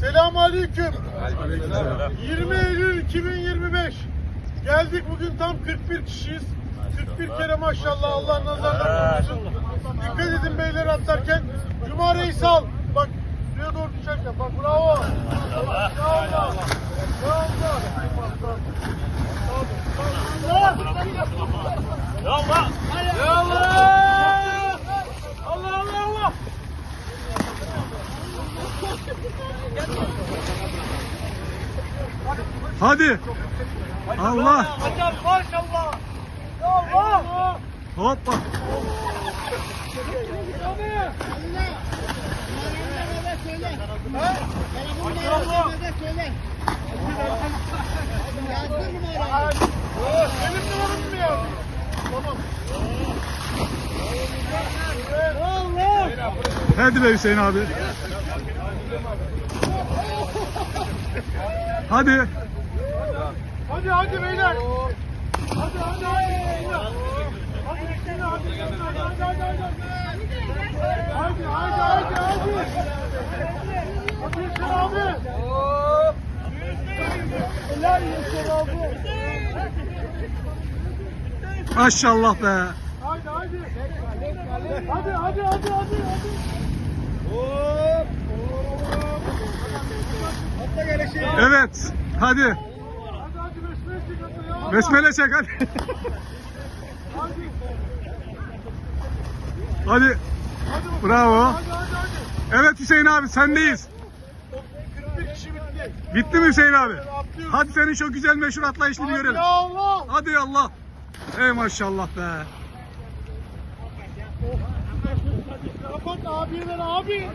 Selamun Aleyküm. 20 Eylül 2025. Geldik bugün tam 41 kişiyiz. 41 kere maşallah Allah nazardan korusun. Dikkat edin beyler atlarken. Cuma Reis al. Bak suya doğru düşerken. Bak bravo. Bravo. Bravo. Allah! Ya Allah! Allah Allah Allah! Hadi. Allah. Hocam maşallah! Ya Allah! Hoppa. Hadi be Hüseyin abi. Hadi. Hadi hadi beyler. Hadi hadi hadi. Hadi hadi bismillah, hadi hadi hadi. Hadi hadi hadi hadi. Hadi Yaşar abi. Helal Yaşar abi. Maşallah be. Hadi hadi. Hadi hadi hadi hadi. hadi. Evet. Hadi. Hadi hadi besmele çek hadi ya. Besmele çek hadi. Hadi. Bravo. Hadi hadi hadi. Evet Hüseyin abi sendeyiz. 41 kişi bitti. Mi Hüseyin abi? Hadi senin şu güzel meşhur atlayışını görelim. Allah. Hadi Allah. Ey maşallah be. Kapat ver abi.